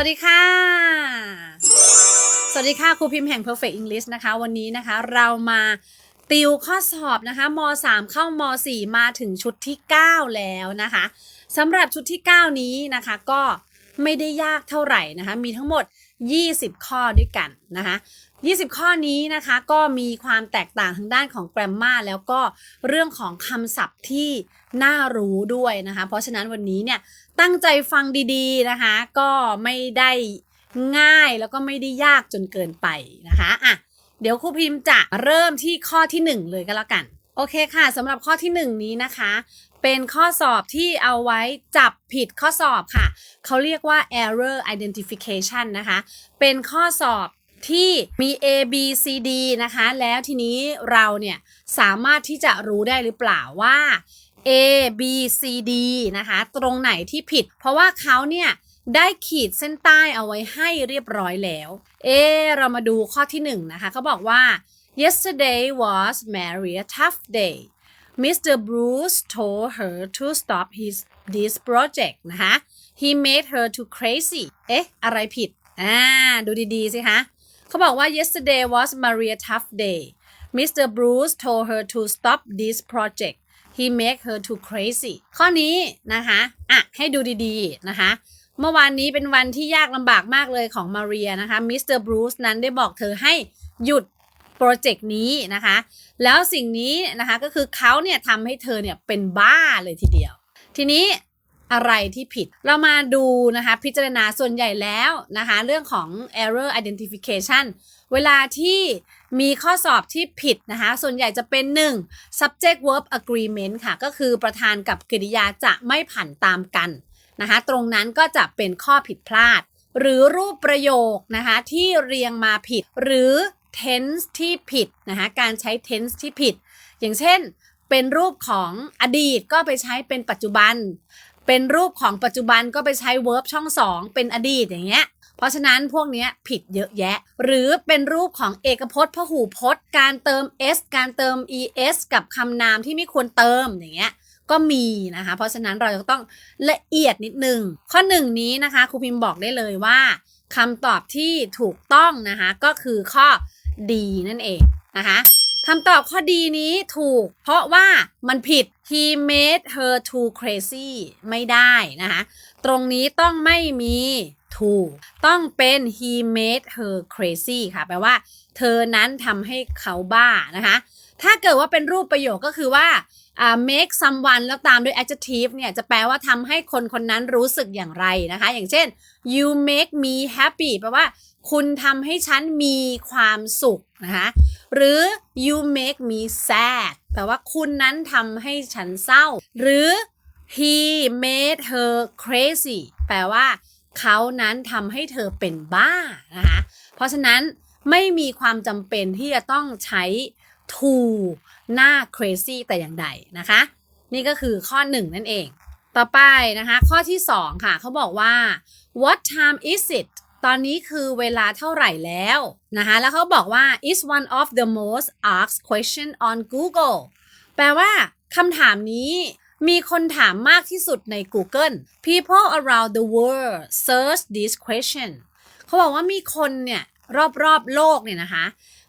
วัสดีค่ะ สวัสดีค่ะครูพิมพ์แห่ง Perfect English นะคะ วันนี้นะคะเรามาติวข้อสอบนะคะม .3 เข้าม .4 มาถึงชุดที่ 9 แล้วนะคะสำหรับชุดที่ 9 นี้นะคะ ก็ไม่ได้ยากเท่าไหร่นะคะ มีทั้งหมด 20 ข้อด้วยกันนะคะ 20 ข้อนี้นะคะก็มีความแตกต่างทางด้านของ grammar แล้วก็เรื่องของคำศัพท์ที่น่ารู้ด้วยนะคะ เพราะฉะนั้นวันนี้เนี่ยตั้งใจฟังดีๆนะคะ ก็ไม่ได้ง่ายแล้วก็ไม่ได้ยากจนเกินไปนะคะอะเดี๋ยวครูพิมพ์จะเริ่มที่ข้อที่ 1 เลยก็แล้วกัน โอเคค่ะสำหรับข้อที่ 1 นี้นะคะ เป็นข้อสอบที่เอาไว้จับผิดข้อสอบค่ะ เขาเรียกว่า error identification นะคะ เป็นข้อสอบ ที่มี A B C D นะคะ แล้วทีนี้เราเนี่ยสามารถที่จะรู้ได้หรือเปล่าว่า A B C D นะคะ ตรงไหนที่ผิด เพราะว่าเขาเนี่ยได้ขีดเส้นใต้เอาไว้ให้เรียบร้อยแล้ว เอ เรามาดูข้อที่หนึ่งนะคะเขาบอกว่า yesterday was Mary a tough day Mr. Bruce told her to stop his this project นะคะ he made her too crazy เอ๊ะ อะไรผิด อ่า ดูดี ๆ สิคะ เขาบอกว่า yesterday was Maria tough day Mr. Bruce told her to stop this project he made her too crazy ข้อนี้นะคะอะให้ดูดีๆนะคะ เมื่อวานนี้เป็นวันที่ยากลำบากมากเลยของมาเรียนะคะ มิสเตอร์บรูซนั้นได้บอกเธอให้หยุดโปรเจกต์นี้นะคะ แล้วสิ่งนี้นะคะก็คือเขาเนี่ยทำให้เธอเนี่ยเป็นบ้าเลยทีเดียว ทีนี้ อะไรที่ผิด เรามาดูนะคะ พิจารณาส่วนใหญ่แล้วนะคะ เรื่องของ error identification เวลาที่มีข้อสอบที่ผิดนะคะ ส่วนใหญ่จะเป็น 1. subject verb agreement ค่ะ ก็คือประธานกับกริยาจะไม่ผันตามกันนะคะ ตรงนั้นก็จะเป็นข้อผิดพลาด หรือรูปประโยคนะคะ ที่เรียงมาผิด หรือ tense ที่ผิดนะคะ การใช้ tense ที่ผิด อย่างเช่น เป็นรูปของอดีตก็ไปใช้เป็นปัจจุบัน เป็นรูปของปัจจุบันก็ไปใช้ verb ช่องสองเป็นอดีตอย่างเงี้ยเพราะฉะนั้นพวกนี้ผิดเยอะแยะ หรือเป็นรูปของเอกพจน์พหูพจน์ การเติม s การเติม es กับคำนามที่ไม่ควรเติมอย่างเงี้ยก็มีนะคะ เพราะฉะนั้นเราจะต้องละเอียดนิดนึง ข้อหนึ่งนี้นะคะครูพิมพ์บอกได้เลยว่าคำตอบที่ถูกต้องนะคะก็คือข้อดีนั่นเองนะคะคำตอบข้อดีนี้ถูก เพราะว่ามันผิด he made her too crazy ไม่ได้นะคะตรงนี้ต้องไม่มีถูกต้องเป็น he made her crazy ค่ะ แปลว่า เธอนั้นทำให้เขาบ้านะคะ ถ้าเกิดว่าเป็นรูปประโยคก็คือว่า make someone แล้วตามด้วย adjective เนี่ย จะแปลว่าทำให้คนคนนั้นรู้สึกอย่างไรนะคะ อย่างเช่น you make me happy แปลว่า คุณทำให้ฉันมีความสุขนะคะ หรือ you make me sad แปลว่าคุณนั้นทำให้ฉันเศร้า หรือ he made her crazy แปลว่า เขานั้นทำให้เธอเป็นบ้านะคะ เพราะฉะนั้นไม่มีความจำเป็นที่จะต้องใช้ to หน้า crazy แต่อย่างใดนะคะ นี่ก็คือข้อหนึ่งนั่นเอง ต่อไปนะคะ ข้อที่สองค่ะ เขาบอกว่า what time is it ตอนนี้คือเวลาเท่าไหร่แล้วนะคะ แล้วเขาบอกว่า is one of the most asked question on Google แปลว่าคำถามนี้มีคนถามมากที่สุดใน Google people around the world search this question เขาบอกว่ามีคนเนี่ยรอบๆโลกเนี่ยนะคะ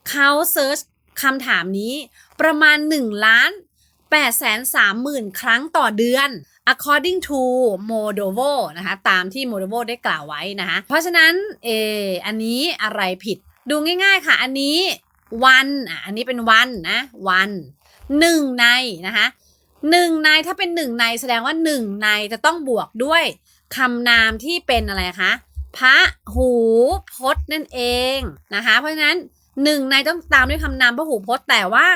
เขาเซิร์ชคำถามนี้ประมาณ1ล้าน8แสน3หมื่นครั้งต่อเดือน according to Modovo นะคะตามที่ Modovo ได้กล่าวไว้นะคะเพราะฉะนั้นเอออันนี้อะไรผิดดูง่ายๆค่ะ อันนี้วันอะอันนี้เป็นวันนะวันหนึ่งในนะคะหนึ่งในถ้าเป็นหนึ่งในแสดงว่าหนึ่งในจะต้องบวกด้วยคำนามที่เป็นอะไรคะพระหูพจน์นั่นเองนะคะ เพราะฉะนั้นหนึ่งในต้องตามด้วยคำนามพระหูพจน์แต่ว่า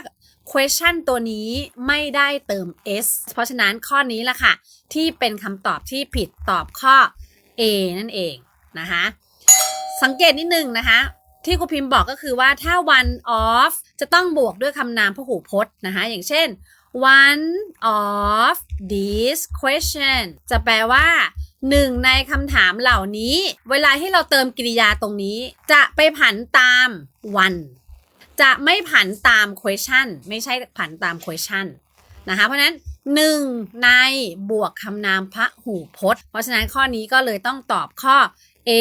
question ตัวนี้ไม่ได้เติม s เพราะฉะนั้นข้อนี้แหละค่ะ ที่เป็นคำตอบที่ผิดตอบข้อ A นั่นเองนะคะสังเกตนิดนึงนะคะที่ครูพิมพ์บอกก็คือว่าถ้า one of จะต้องบวกด้วยคำนามพหูพจน์นะคะอย่างเช่น one of these question จะแปลว่าหนึ่งในคำถามเหล่านี้ เวลาที่เราเติมกริยาตรงนี้ จะไปผันตาม one จะไม่ผันตาม question ไม่ใช่ผันตาม question นะคะเพราะนั้นหนึ่งในบวกคำนามพระหูพจน์ เพราะฉะนั้นข้อนี้ก็เลยต้องตอบข้อ A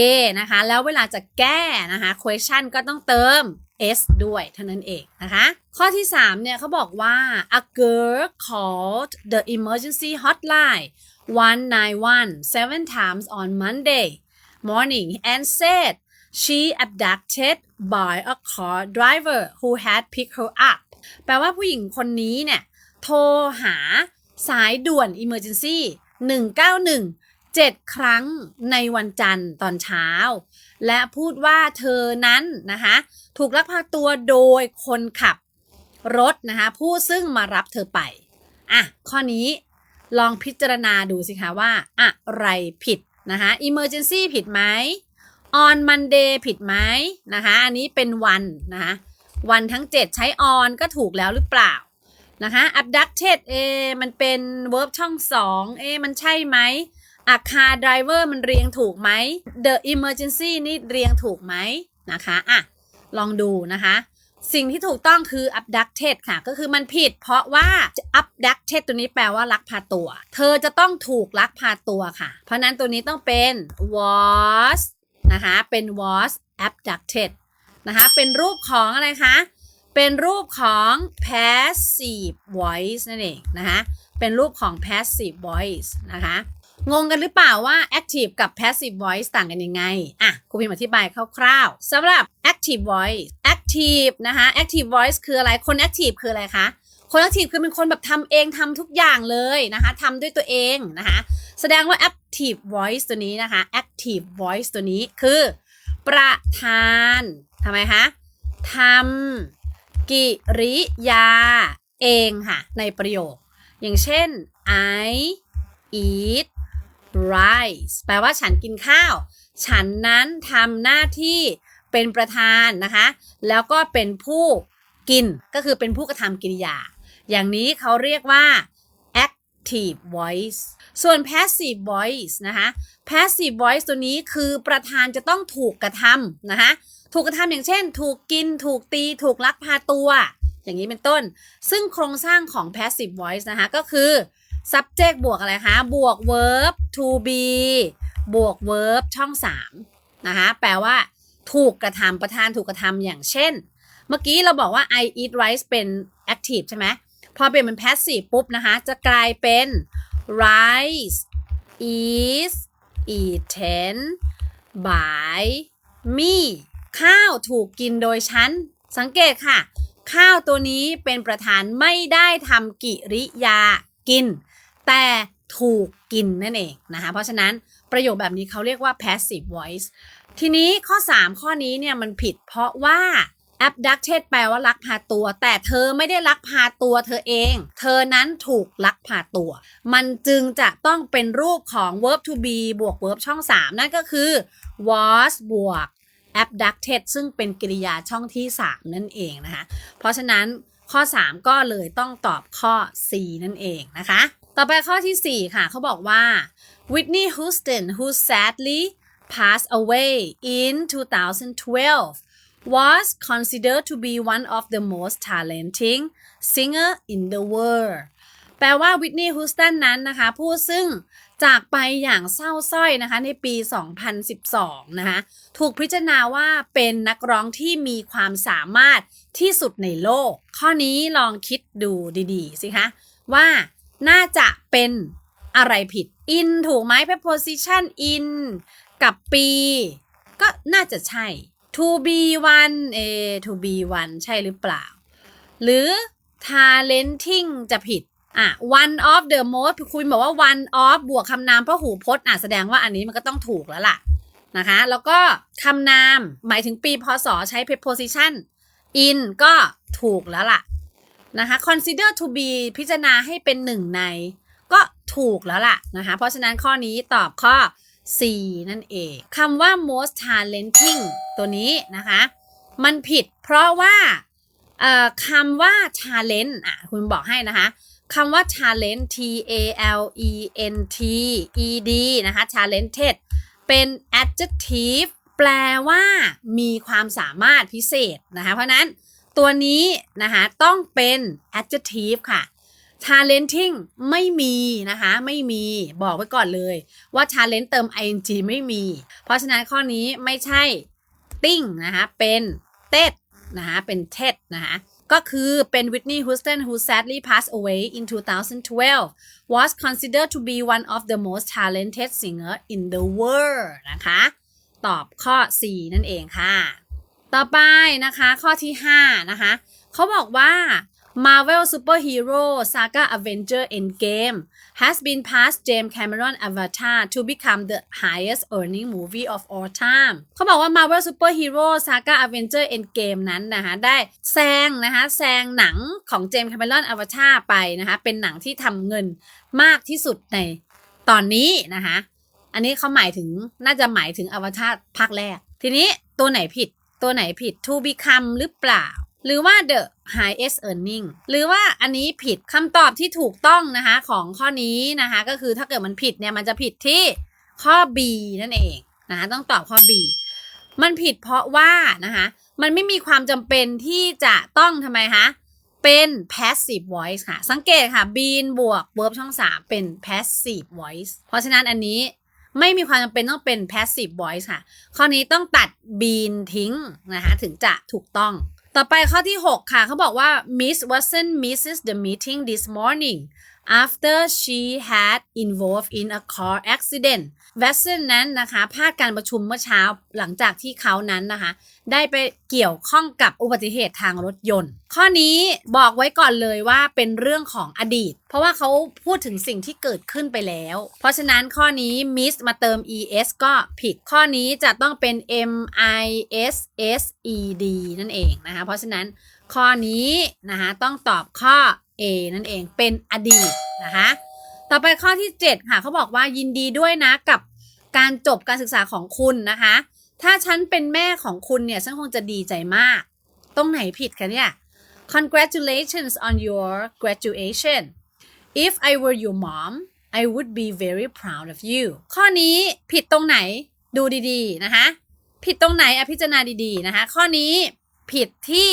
นะคะ แล้วเวลาจะแก้นะคะ question ก็ต้องเติม s ด้วยเท่านั้นเองนะคะ ข้อที่ 3 เนี่ยเขาบอกว่า a girl called the emergency hotline 191 seven times on Monday morning and said she abducted by a car driver who had picked her up แปลว่าผู้หญิงคนนี้เนี่ย โทรหาสายด่วน emergency 191 7 ครั้งในวันจันทร์ตอนเช้า และพูดว่าเธอนั้นนะคะถูกลักพาตัวโดยคนขับรถนะคะผู้ซึ่งมารับเธอไป อะ ข้อนี้ลองพิจารณาดูสิคะว่า อะไรผิดนะคะ emergency ผิดไหม on Monday ผิดไหมนะคะอันนี้เป็นวันนะคะวันทั้ง 7 ใช้ on ก็ถูกแล้วหรือเปล่านะคะ abducted เอมันเป็น verb ช่อง 2 เอมันใช่ไหมอาคา driver มันเรียงถูกไหม the emergency นี่เรียงถูกไหมนะคะอะลองดูนะคะ สิ่งที่ถูกต้องคือ abducted ค่ะ ก็คือมันผิด เพราะว่า abducted ตัวนี้แปลว่าลักพาตัว เธอจะต้องถูกลักพาตัวค่ะ เพราะนั้นตัวนี้ต้องเป็น was นะคะเป็น was abducted นะคะเป็นรูปของอะไรคะเป็นรูปของ passive voice นั่นเองนะคะเป็นรูปของ passive voice นะคะงงกันหรือเปล่าว่า active กับ passive voice ต่างกันยังไงอะครูพิมอธิบายคร่าวๆสำหรับ active voice active นะคะ active voice คืออะไรคน active คืออะไรคะคน active คือเป็นคนแบบทำเองทำทุกอย่างเลยนะคะทำด้วยตัวเองนะคะแสดงว่า active voice ตัวนี้นะคะ active voice ตัวนี้คือ ประธานทำไมคะทำกิริยาเองค่ะ ในประโยค อย่างเช่น I eat rice แปลว่าฉันกินข้าว ฉันนั้นทำหน้าที่เป็นประธานนะคะ แล้วก็เป็นผู้กินก็คือเป็นผู้กระทำกิริยา อย่างนี้เขาเรียกว่า active voice ส่วน passive voice นะคะ passive voice ตัวนี้คือประธานจะต้องถูกกระทำนะคะถูกกระทำอย่างเช่น ถูกกิน ถูกตี ถูกลักพาตัว อย่างนี้เป็นต้น ซึ่งโครงสร้างของ passive voice นะคะก็คือ subject บวกอะไรคะ บวก verb to be บวก verb ช่อง3นะคะแปลว่า ถูกกระทำประธานถูกกระทำอย่างเช่น เมื่อกี้เราบอกว่า I eat rice เป็น active ใช่ไหมพอเปลี่ยนเป็น passive ปุ๊บนะคะ จะกลายเป็น rice is eaten by me ข้าวถูกกินโดยฉัน สังเกตค่ะ ข้าวตัวนี้เป็นประธานไม่ได้ทำกิริยากิน แต่ถูกกินนั่นเองนะคะ เพราะฉะนั้นประโยคแบบนี้เขาเรียกว่า passive voice ทีนี้ข้อ 3 ข้อนี้เนี่ยมันผิดเพราะว่า abducted แปลว่าลักพาตัว แต่เธอไม่ได้ลักพาตัวเธอเอง เธอนั้นถูกลักพาตัว มันจึงจะต้องเป็นรูปของ verb to be บวก verb ช่อง 3 นั่นก็คือ was บวก abducted ซึ่งเป็นกริยาช่องที่ 3 นั่นเองนะคะ เพราะฉะนั้นข้อ 3 ก็เลยต้องตอบข้อ C นั่นเองนะคะ ต่อไปข้อที่ 4 ค่ะ เขาบอกว่า Whitney Houston who sadly passed away in 2012 was considered to be one of the most talented singer in the world แปลว่าวิทนีย์ฮูสตันนั้นนะคะผู้ซึ่งจากไปอย่างเศร้าส้อยนะคะในปี 2012 นะคะถูกพิจารณาว่าเป็นนักร้องที่มีความสามารถที่สุดในโลก ข้อนี้ลองคิดดูดีๆ สิคะ ว่าน่าจะเป็นอะไรผิด in ถูกไหม preposition in กับปี ก็น่าจะใช่ to be one เอ to be one ใช่หรือเปล่า หรือ talenting จะผิดอะ one of the most คุณบอกว่า one of บวกคำนามพระหูพจน์อะแสดงว่าอันนี้มันก็ต้องถูกแล้วล่ะนะคะ แล้วก็คำนามหมายถึงปีพศใช้ preposition in ก็ถูกแล้วล่ะนะคะ consider to be พิจารณาให้เป็นหนึ่งใน ก็ถูกแล้วล่ะนะคะ เพราะฉะนั้นข้อนี้ตอบข้อ C นั่นเองคำว่า most talenting ตัวนี้นะคะ มันผิดเพราะว่าคำว่า talent อะคุณบอกให้นะคะคำว่า talent T A L E N T E D นะคะ talented เป็น adjective แปลว่ามีความสามารถพิเศษนะคะ เพราะนั้นตัวนี้นะคะต้องเป็น adjective ค่ะ talenting ไม่มีนะคะ ไม่มีบอกไว้ก่อนเลยว่า talent เติม ing ไม่มี เพราะฉะนั้นข้อนี้ไม่ใช่ติ้งนะคะ เป็นเต็ดนะคะเป็นเท็ดนะคะก็คือเป็น Whitney Houston who sadly passed away in 2012 was considered to be one of the most talented singer in the world นะคะ ตอบข้อ 4 นั่นเองค่ะ ต่อไปนะคะข้อที่ 5 นะคะเขาบอกว่า Marvel Superhero Saga Avenger Endgame has been past James Cameron Avatar to become the highest earning movie of all time เขาบอกว่า Marvel Superhero Saga Avenger Endgame นั้นนะคะได้แซงนะคะแซงหนังของ James Cameron Avatar ไปนะคะเป็นหนังที่ทำเงินมากที่สุดในตอนนี้นะคะอันนี้เขาหมายถึงน่าจะหมายถึงอวตารภาคแรก ทีนี้ตัวไหนผิดตัวไหนผิด to become หรือเปล่า หรือว่า the highest earning หรือว่าอันนี้ผิดคำตอบที่ถูกต้องนะคะของข้อนี้นะคะก็คือถ้าเกิดมันผิดเนี่ยมันจะผิดที่ข้อ B นั่นเองนะคะต้องตอบข้อ B มันผิดเพราะว่านะคะมันไม่มีความจำเป็นที่จะต้องทำไมคะเป็น passive voice ค่ะ สังเกตค่ะ been บวก verb ช่อง 3 เป็น passive voice เพราะฉะนั้นอันนี้ไม่มีความจำเป็นต้องเป็น passive voice ค่ะ ข้อนี้ต้องตัด been ทิ้งนะคะถึงจะถูกต้อง ต่อไปข้อที่ 6 ค่ะเขาบอกว่า Miss Watson misses the meeting this morning after she had involved in a car accident Watson นั้นนะคะพลาดการประชุมเมื่อเช้าหลังจากที่เขานั้นนะคะ ได้ไปเกี่ยวข้องกับอุบัติเหตุทางรถยนต์ ข้อนี้บอกไว้ก่อนเลยว่าเป็นเรื่องของอดีต เพราะว่าเขาพูดถึงสิ่งที่เกิดขึ้นไปแล้ว เพราะฉะนั้นข้อนี้ miss มาเติม es ก็ผิด ข้อนี้จะต้องเป็น m i s s e d นั่นเองนะคะ เพราะฉะนั้นข้อนี้นะคะต้องตอบข้อ a นั่นเองเป็นอดีตนะคะต่อไปข้อที่ 7 ค่ะเขาบอกว่ายินดีด้วยนะกับการจบการศึกษาของคุณนะคะ ถ้าฉันเป็นแม่ของคุณเนี่ยฉันคงจะดีใจมาก ตรงไหนผิดคะเนี่ย congratulations on your graduation if I were your mom I would be very proud of you ข้อนี้ผิดตรงไหนดูดีๆนะคะ ผิดตรงไหนอพิจารณาดีๆนะคะ ข้อนี้ผิดที่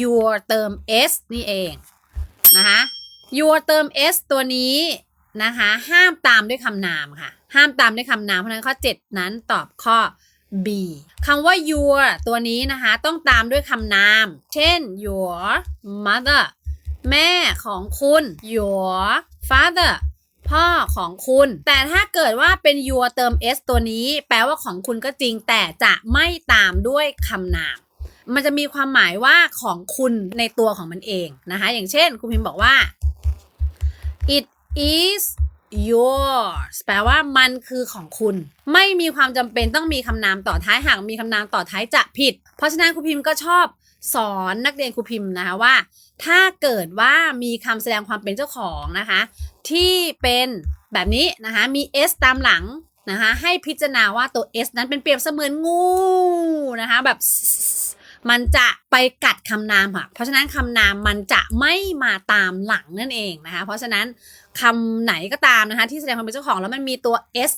your เติม s นี่เอง นะคะ your เติม s ตัวนี้นะคะ ห้ามตามด้วยคำนามค่ะ ห้ามตามด้วยคำนาม เพราะฉะนั้นข้อ 7 นั้นตอบข้อ B คำว่า your ตัวนี้นะคะ ต้องตามด้วยคำนาม เช่น your mother แม่ของคุณ your father พ่อของคุณ แต่ถ้าเกิดว่าเป็น your เติม s ตัวนี้ แปลว่าของคุณก็จริงแต่จะไม่ตามด้วยคำนาม มันจะมีความหมายว่าของคุณในตัวของมันเองนะคะ อย่างเช่น คุณพิมพ์บอกว่า it is yours แปลว่ามันคือของคุณ ไม่มีความจำเป็นต้องมีคำนามต่อท้ายหากมีคำนามต่อท้ายจะผิด เพราะฉะนั้นครูพิมพ์ก็ชอบสอนนักเรียนครูพิมพ์นะคะว่า ถ้าเกิดว่ามีคำแสดงความเป็นเจ้าของนะคะ ที่เป็นแบบนี้นะคะมี s ตามหลังนะคะให้พิจารณาว่าตัว s นั้นเป็นเปรียบเสมือนงูนะคะแบบ มันจะไปกัดคำนามค่ะ เพราะฉะนั้นคำนามมันจะไม่มาตามหลังนั่นเองนะคะ เพราะฉะนั้นคำไหนก็ตามนะคะ ที่แสดงความเป็นเจ้าของแล้วมันมีตัว s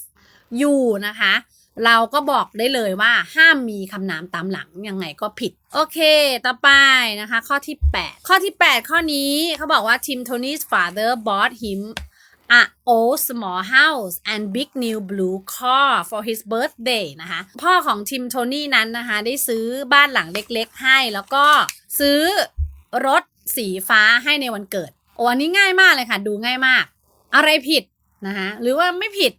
อยู่นะคะ เราก็บอกได้เลยว่าห้ามมีคำนามตามหลังยังไงก็ผิด โอเค ต่อไปนะคะ ข้อที่ 8 ข้อที่ 8 ข้อนี้เขาบอกว่า Tim Tony's father bought him a old small house and big new blue car for his birthday นะคะพ่อของทิมโทนี่นั้นนะคะ ได้ซื้อบ้านหลังเล็กๆ ให้ แล้วก็ซื้อรถสีฟ้าให้ในวันเกิดโอ้อันนี้ง่ายมากเลยค่ะ ดูง่ายมาก อะไรผิดนะคะหรือว่าไม่ผิด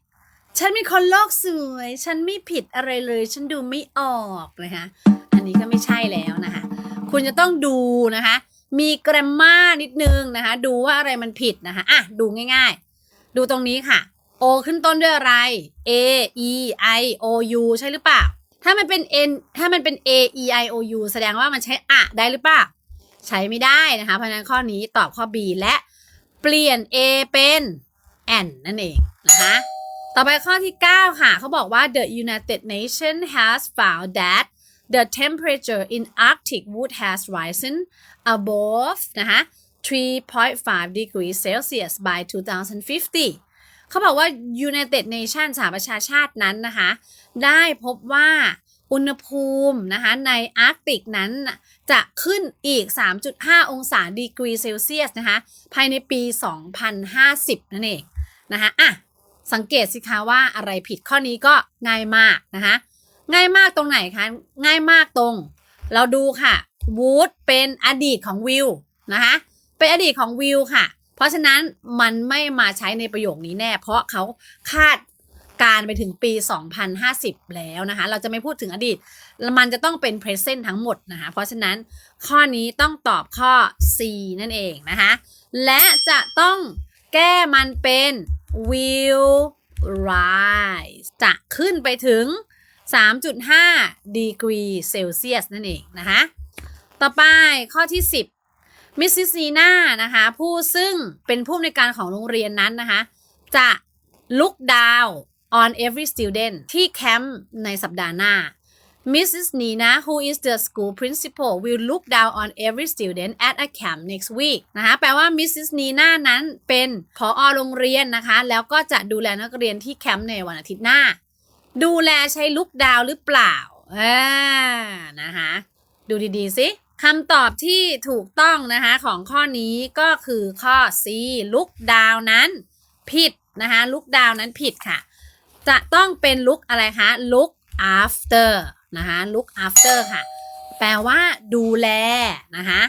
ฉันเป็นคนโลกสวย ฉันไม่ผิดอะไรเลย ฉันดูไม่ออกนะคะอันนี้ก็ไม่ใช่แล้วนะคะคุณจะต้องดูนะคะมีแกรมมานิดนึงนะคะ ดูว่าอะไรมันผิดนะคะอะดูง่าย ๆ ดูตรงนี้ค่ะ O ขึ้นต้นด้วยอะไร A E I O U ใช่หรือเปล่า ถ้ามันเป็น N ถ้ามันเป็น A E I O U แสดงว่ามันใช้อะได้หรือเปล่า ใช้ไม่ได้นะคะ เพราะนั้นข้อนี้ตอบข้อ B และเปลี่ยน A เป็น N นั่นเองนะคะ ต่อไปข้อที่ 9 ค่ะ เขาบอกว่า the United Nations has found that the temperature in Arctic would has risen above นะคะ 3.5 degrees Celsius by 2050 เขาบอกว่า United Nations สหประชาชาตินั้นนะคะ ได้พบว่าอุณหภูมินะคะในอาร์กติกนั้นจะขึ้นอีก 3.5 องศาดีกรีเซลเซียสนะคะภายในปี 2050 นั่นเองนะคะอะสังเกตสิคะว่าอะไรผิดข้อนี้ก็ง่ายมากนะคะง่ายมากตรงไหนคะ ง่ายมากตรง เราดูค่ะวูดเป็นอดีตของวิวนะคะ เป็นอดีตของวิวค่ะ เพราะฉะนั้นมันไม่มาใช้ในประโยคนี้แน่ เพราะเขาคาดการไปถึงปี 2050 แล้วนะคะ เราจะไม่พูดถึงอดีต มันจะต้องเป็น present ทั้งหมดนะคะ เพราะฉะนั้นข้อนี้ต้องตอบข้อ C นั่นเองนะคะ และจะต้องแก้มันเป็น will rise จะขึ้นไปถึง 3.5ดีกรีเซลเซียสนั่นเองนะคะ ต่อไปข้อที่ 10 มิสซิสซีนานะคะผู้ซึ่งเป็นผู้อำนวยการของโรงเรียนนั้นนะคะจะ look down on every student ที่แคมป์ในสัปดาห์หน้า Mrs. Nina who is the school principal will look down on every student at a camp next week นะคะแปลว่า Mrs. Nina นั้นเป็นผอโรงเรียนนะคะ แล้วก็จะดูแลนักเรียนที่แคมป์ในวันอาทิตย์หน้า ดูแลใช้ look down หรือเปล่าอ่านะคะดูดี ๆ สิ คำตอบที่ถูกต้องนะคะของข้อนี้ก็คือข้อ C look down นั้นผิดนะคะ look down นั้นผิดค่ะ จะต้องเป็น look อะไรคะ look after นะคะ look after ค่ะ แปลว่าดูแลนะคะ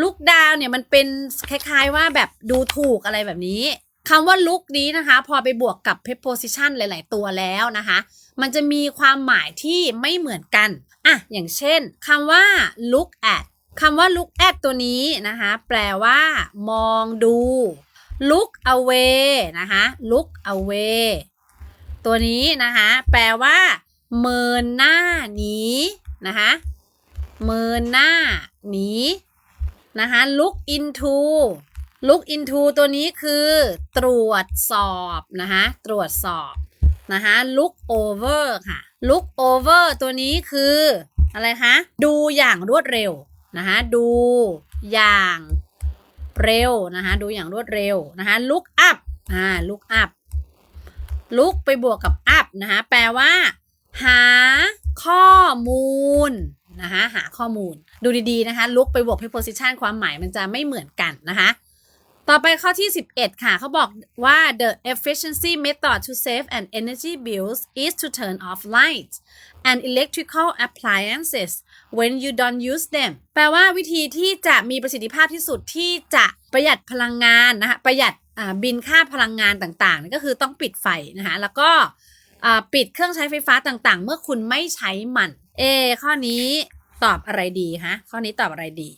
look down เนี่ยมันเป็นคล้ายๆว่าแบบดูถูกอะไรแบบนี้คำว่า look นี้นะคะ พอไปบวกกับ preposition หลาย ๆ ตัวแล้วนะคะ มันจะมีความหมายที่ไม่เหมือนกันอะอย่างเช่นคำว่า look at คำว่า look at ตัวนี้นะคะ แปลว่า มองดู look away นะคะ look away ตัวนี้นะคะ แปลว่า เมินหน้าหนีนะคะเมินหน้าหนีนะคะ look into look into ตัวนี้คือตรวจสอบนะคะตรวจสอบนะคะ look over ค่ะ look over ตัวนี้คือ อะไรคะ ดูอย่างรวดเร็ว นะคะดูอย่างเร็วนะคะดูอย่างรวดเร็วนะคะ look up อ่า look up ลุกไปบวกกับ up นะคะแปลว่า หาข้อมูลนะคะหาข้อมูลดูดีๆนะคะลุกไปบวก preposition ความหมายมันจะไม่เหมือนกันนะคะต่อไปข้อที่ 11 ค่ะ เขาบอกว่า the efficiency method to save an energy bills is to turn off lights and electrical appliances when you don't use them แปลว่าวิธีที่จะมีประสิทธิภาพที่สุดที่จะประหยัดพลังงานนะคะประหยัดบินค่าพลังงานต่างๆ ก็คือต้องปิดไฟนะคะแล้วก็ปิดเครื่องใช้ไฟฟ้าต่างๆ เมื่อคุณไม่ใช้มัน เอ ข้อนี้ตอบอะไรดีคะข้อนี้ตอบอะไรดี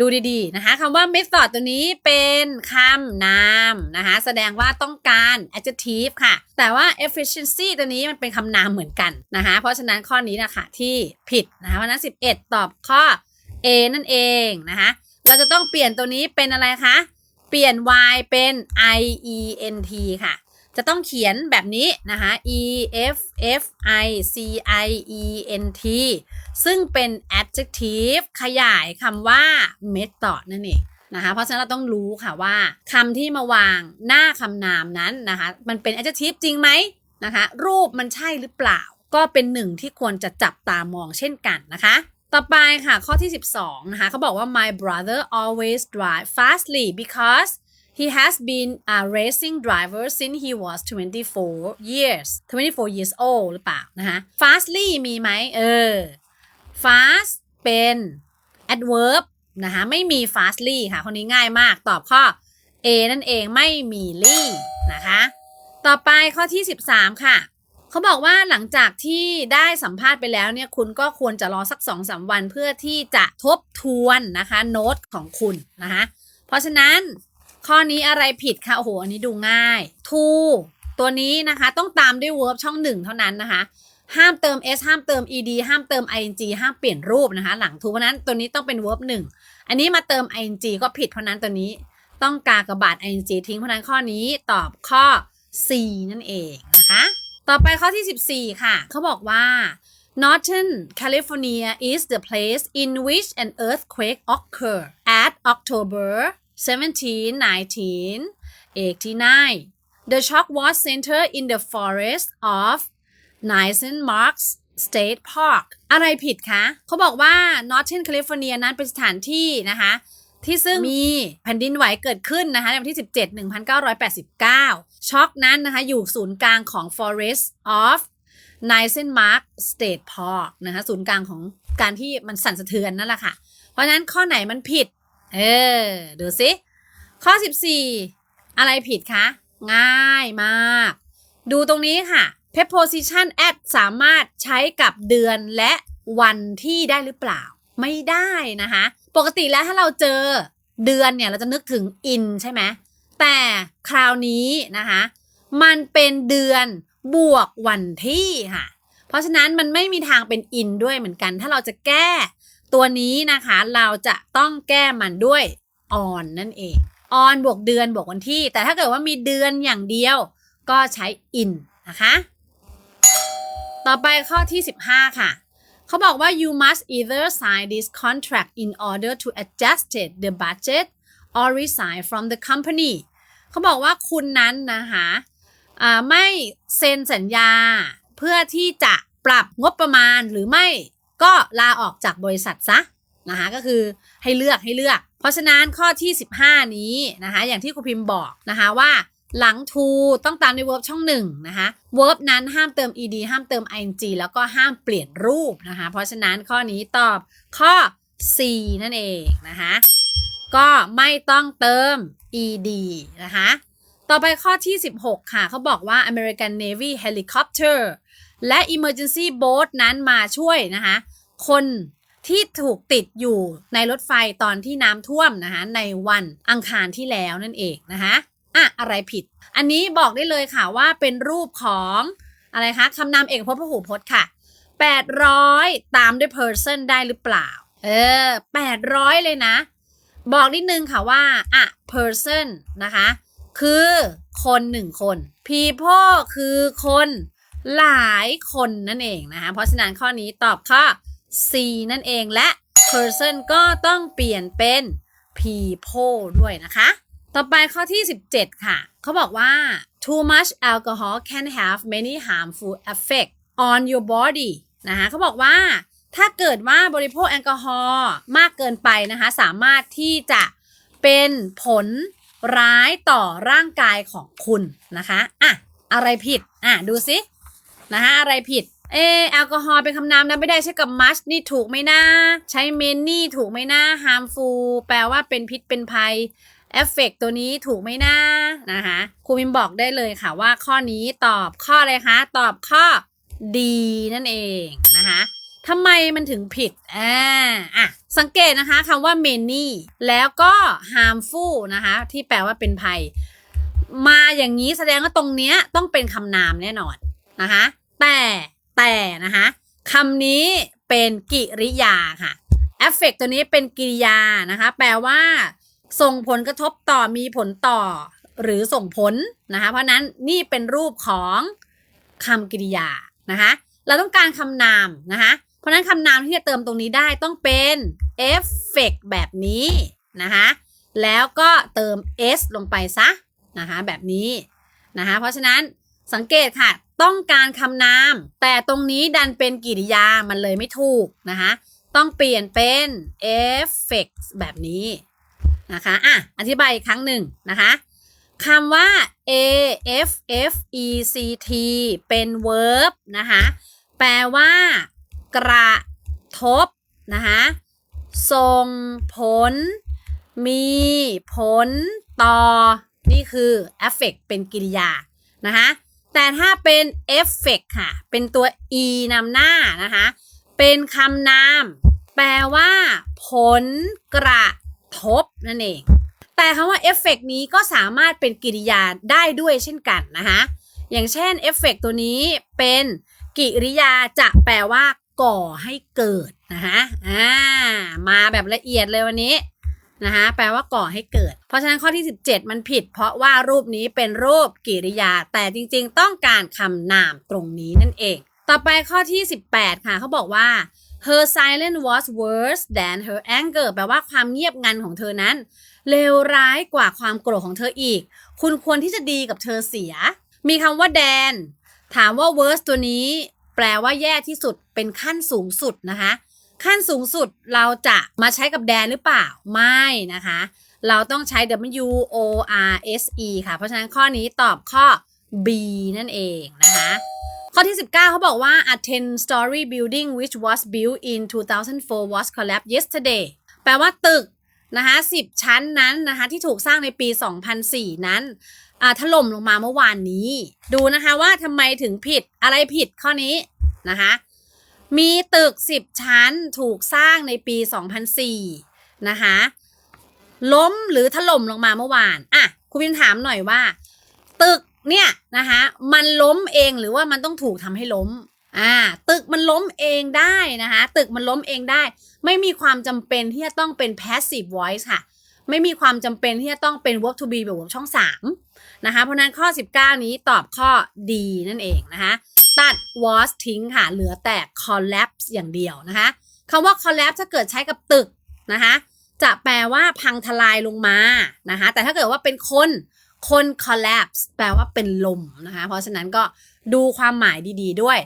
ดูดีๆนะคะคำว่า method ตัวนี้เป็นคำนามนะคะแสดงว่าต้องการ adjective ค่ะ แต่ว่า efficiency ตัวนี้มันเป็นคำนามเหมือนกันนะคะเพราะฉะนั้นข้อนี้นะคะที่ผิดนะคะเพราะฉะนั้น 11 ตอบข้อ A นั่นเองนะคะเราจะต้องเปลี่ยนตัวนี้เป็นอะไรคะ เปลี่ยน y เป็น i e n t ค่ะ จะต้องเขียนแบบนี้นะคะ e f f i c i e n t ซึ่งเป็น adjective ขยายคำว่า method นั่นเองนะคะเพราะฉะนั้นเราต้องรู้ค่ะว่าคำที่มาวางหน้าคำนามนั้นนะคะมันเป็น adjective จริงไหมนะคะรูปมันใช่หรือเปล่า ก็เป็นหนึ่งที่ควรจะจับตามองเช่นกันนะคะต่อไปค่ะข้อที่ 12 นะคะเขาบอกว่า my brother always drive fastly because he has been a racing driver since he was 24 years 24 years old หรือเปล่านะคะ fastly มีไหมเออ fast เป็น adverb นะคะไม่มี fastly ค่ะคนนี้ง่ายมากตอบข้อ A นั่นเองไม่มี ly นะคะ ต่อไปข้อที่ 13 ค่ะ เขาบอกว่าหลังจากที่ได้สัมภาษณ์ไปแล้วเนี่ยคุณก็ควรจะรอสัก 2-3 วันเพื่อที่จะทบทวนนะคะโน้ตของคุณนะคะ เพราะฉะนั้น ข้อนี้อะไรผิดคะโอ้โหอันนี้ดูง่าย to ตัวนี้นะคะต้องตามด้วย verb ช่องหนึ่งเท่านั้นนะคะ ห้ามเติม s ห้ามเติม ed ห้ามเติม ing ห้ามเปลี่ยนรูปนะคะ หลัง to เพราะนั้นตัวนี้ต้องเป็น verb หนึ่งอันนี้มาเติม ing ก็ผิดเพราะนั้นตัวนี้ต้องกากระบาท ing ทิ้งเพราะนั้นข้อนี้ตอบข้อ C นั่นเองนะคะ ต่อไปข้อที่ 14 ค่ะ เขาบอกว่า Northern California is the place in which an earthquake occurred at October 17, 1989. The shock was centered in the forest of Nissen Marks State Park อะไรผิดคะ เขาบอกว่า Northern California นั้นเป็นสถานที่นะคะ ที่ซึ่งมีแผ่นดินไหวเกิดขึ้นนะคะในวันที่ 17 1989 ช็อกนั้นนะคะ อยู่ศูนย์กลางของ Forest of n i s e n m a r k State Park นะคะ ศูนย์กลางของการที่มันสั่นสะเทือนนั่นแหละค่ะ เพราะฉะนั้นข้อไหนมันผิด เออ ดูสิ ข้อ 14 อะไรผิดคะ ง่ายมาก ดูตรงนี้ค่ะ preposition at สามารถใช้กับเดือนและวันที่ได้หรือเปล่า ไม่ได้นะคะ ปกติแล้วถ้าเราเจอเดือนเนี่ย เราจะนึกถึง in ใช่ไหม แต่คราวนี้นะคะ มันเป็นเดือนบวกวันที่ค่ะ เพราะฉะนั้นมันไม่มีทางเป็น in ด้วยเหมือนกัน ถ้าเราจะแก้ ตัวนี้นะคะเราจะต้องแก้มันด้วย on นั่นเอง on บวกเดือนบวกวันที่ แต่ถ้าเกิดว่ามีเดือนอย่างเดียวก็ใช้ in นะคะ ต่อไปข้อที่ 15 ค่ะ เขาบอกว่า you must either sign this contract in order to adjust the budget or resign from the company เขาบอกว่าคุณนั้นนะคะไม่เซ็นสัญญาเพื่อที่จะปรับงบประมาณหรือไม่ ก็ลาออกจากบริษัทซะนะคะก็คือให้เลือกให้เลือก เพราะฉะนั้นข้อที่ 15 นี้นะคะอย่างที่ครูพิมพ์บอกนะคะว่าหลัง to ต้องตามใน verb ช่องหนึ่งนะคะ verb นั้นห้ามเติม ed ห้ามเติม ing แล้วก็ห้ามเปลี่ยนรูปนะคะเพราะฉะนั้นข้อนี้ตอบข้อ C นั่นเองนะคะก็ไม่ต้องเติม ed นะคะต่อไปข้อที่ 16 ค่ะเขาบอกว่า American Navy Helicopter และ Emergency Boat นั้นมาช่วยนะคะ คนที่ถูกติดอยู่ในรถไฟตอนที่น้ำท่วมนะคะในวันอังคารที่แล้วนั่นเองนะคะอะอะไรผิด อันนี้บอกได้เลยค่ะว่าเป็นรูปของอะไรคะคำนามเอกพจน์พหูพจน์ค่ะ 800 ตามด้วย person ได้หรือเปล่า เออ 800 เลยนะ บอกนิดนึงค่ะว่าอะ person นะคะ คือคนหนึ่งคน people คือคนหลายคนนั่นเองนะคะ เพราะฉะนั้นข้อนี้ตอบข้อ C นั่นเองและ person ก็ต้องเปลี่ยนเป็น people ด้วยนะคะ ต่อไปข้อที่ 17 ค่ะ เขาบอกว่า too much alcohol can have many harmful effect on your body นะคะเขาบอกว่าถ้าเกิดว่าบริโภคแอลกอฮอล์มากเกินไปนะคะ สามารถที่จะเป็นผลร้ายต่อร่างกายของคุณนะคะ อะ อะไรผิด อะ ดูสินะคะอะไรผิด เออแอลกอฮอล์เป็นคำนามนะไม่ได้ใช้กับ much นี่ถูกไหมนะ ใช้ many ถูกไหมนะ harmful แปลว่าเป็นพิษเป็นภัยเอฟเฟกตัวนี้ถูกไหมนะนะคะครูพิมบอกได้เลยค่ะว่าข้อนี้ตอบข้ออะไรคะ ตอบข้อ D นั่นเองนะคะทำไมมันถึงผิดอ่าอะ สังเกตนะคะคำว่า many แล้วก็ harmful นะคะ ที่แปลว่าเป็นภัย มาอย่างนี้แสดงว่าตรงเนี้ยต้องเป็นคำนามแน่นอนนะคะ แต่ แต่นะคะคำนี้เป็นกิริยาค่ะ effect ตัวนี้เป็นกิริยานะคะ แปลว่า ส่งผลกระทบต่อมีผลต่อ หรือส่งผลนะคะ เพราะนั้นนี่เป็นรูปของคำกริยานะคะ เราต้องการคำนามนะคะ เพราะนั้นคำนามที่จะเติมตรงนี้ได้ต้องเป็น effect แบบนี้นะคะ แล้วก็เติม s ลงไปซะนะคะ แบบนี้นะคะ เพราะฉะนั้นสังเกตค่ะ ต้องการคำนาม แต่ตรงนี้ดันเป็นกริยามันเลยไม่ถูกนะคะต้องเปลี่ยนเป็น effect แบบนี้นะคะอะอธิบายอีกครั้งหนึ่งนะคะคำว่า a f f e c t เป็น verb นะคะแปลว่า กระทบนะคะส่งผล มีผลต่อ นี่คือ affect เป็นกริยานะคะ แต่ถ้าเป็น effect ค่ะ เป็นตัว e นำหน้านะคะ เป็นคำนาม แปลว่า ผลกระทบนั่นเอง แต่คำว่าเอฟเฟกนี้ก็สามารถเป็นกริยาได้ด้วยเช่นกันนะคะ อย่างเช่นเอฟเฟกตัวนี้เป็นกิริยาจะแปลว่า ก่อให้เกิดนะคะอ่า มาแบบละเอียดเลยวันนี้ นะคะแปลว่าก่อให้เกิด เพราะฉะนั้นข้อที่ 17 มันผิด เพราะว่ารูปนี้เป็นรูปกิริยา แต่จริงๆ ต้องการคำนามตรงนี้นั่นเอง ต่อไปข้อที่ 18 ค่ะเขาบอกว่า her silence was worse than her anger แปลว่าความเงียบงันของเธอนั้นเลวร้ายกว่าความโกรธของเธออีก คุณควรที่จะดีกับเธอเสีย มีคำว่าแดนถามว่า worse ตัวนี้ แปลว่าแย่ที่สุดเป็นขั้นสูงสุดนะคะ ขั้นสูงสุดเราจะมาใช้กับแดนหรือเปล่า ไม่นะคะ เราต้องใช้ W O R S E ค่ะ เพราะฉะนั้นข้อนี้ตอบข้อ B นั่นเองนะคะ ข้อที่ 19 เขาบอกว่า a 10 story building which was built in 2004 was collapsed yesterday แปลว่าตึกนะคะ10 ชั้นนั้นนะคะที่ถูกสร้างในปี 2004 นั้นอ่าถล่มลงมาเมื่อวานนี้ ดูนะคะว่าทำไมถึงผิดอะไรผิดข้อนี้นะคะ มีตึก 10 ชั้นถูกสร้างในปี 2004 นะคะ ล้มหรือถล่มลงมาเมื่อวาน อะคุณพิมถามหน่อยว่า ตึกเนี่ยนะคะมันล้มเองหรือว่ามันต้องถูกทำให้ล้ม อ่า ตึกมันล้มเองได้นะคะ ตึกมันล้มเองได้ ไม่มีความจำเป็นที่จะต้องเป็น passive voice ค่ะ ไม่มีความจำเป็นที่จะต้องเป็น verb to be แบบช่อง 3 นะคะ เพราะนั้นข้อ 19 นี้ตอบข้อ D นั่นเองนะคะ ตัด was ทิ้งค่ะ เหลือแต่ collapse อย่างเดียวนะคะคำว่า collapse ถ้าเกิดใช้กับตึกนะคะจะแปลว่าพังทลายลงมานะคะแต่ถ้าเกิดว่าเป็นคนคน collapse แปลว่าเป็นลมนะคะเพราะฉะนั้นก็ดูความหมายดีๆด้วย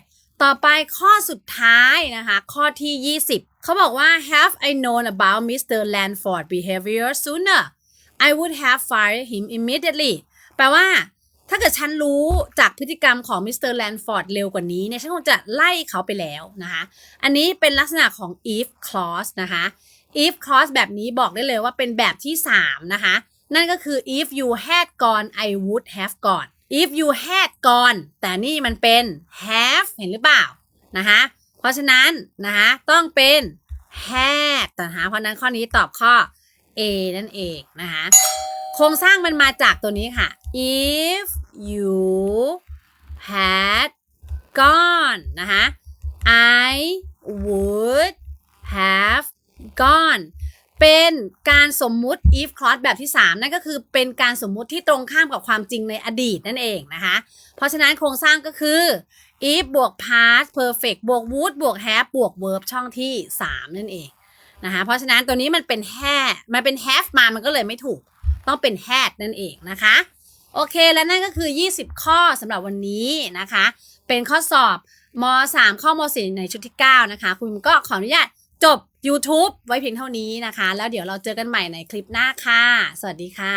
ต่อไปข้อสุดท้ายนะคะ ข้อที่ 20 เขาบอกว่า have I known about Mr. Landford behavior sooner I would have fired him immediately แปลว่า ถ้าเกิดฉันรู้จากพฤติกรรมของมิสเตอร์แลนฟอร์ดเร็วกว่านี้เนี่ยฉันคงจะไล่เขาไปแล้วนะคะอันนี้เป็นลักษณะของ if clause นะคะ if clause แบบนี้บอกได้เลยว่าเป็นแบบที่ 3 นะคะ นั่นก็คือ if you had gone I would have gone if you had gone แต่นี่มันเป็น have เห็นหรือเปล่านะคะเพราะฉะนั้นนะคะต้องเป็น had นะคะเพราะนั้นข้อนี้ตอบข้อ A นั่นเองนะคะ ครงสร้างมันมาจากตัวนี้ค่ะ if you had gone นะคะ I would have gone เป็นการสมมุติ if clause แบบที่ 3 นั่นก็คือเป็นการสมมุติที่ตรงข้ามกับความจริงในอดีตนั่นเองนะคะ เพราะฉะนั้นโครงสร้างก็คือ if บวก past perfect บวก would บวก have บวก verb ช่องที่ 3 นั่นเองนะคะ เพราะฉะนั้นตัวนี้มันเป็น have มันเป็น have มามันก็เลยไม่ถูก ต้องเป็นแฮดนั่นเองนะคะ โอเคและนั่นก็คือ 20 ข้อสำหรับวันนี้นะคะ เป็นข้อสอบม 3 ข้อม 4 ในชุดที่ 9 นะคะ คุณก็ขออนุญาตจบ YouTube ไว้เพียงเท่านี้นะคะ แล้วเดี๋ยวเราเจอกันใหม่ในคลิปหน้าค่ะ สวัสดีค่ะ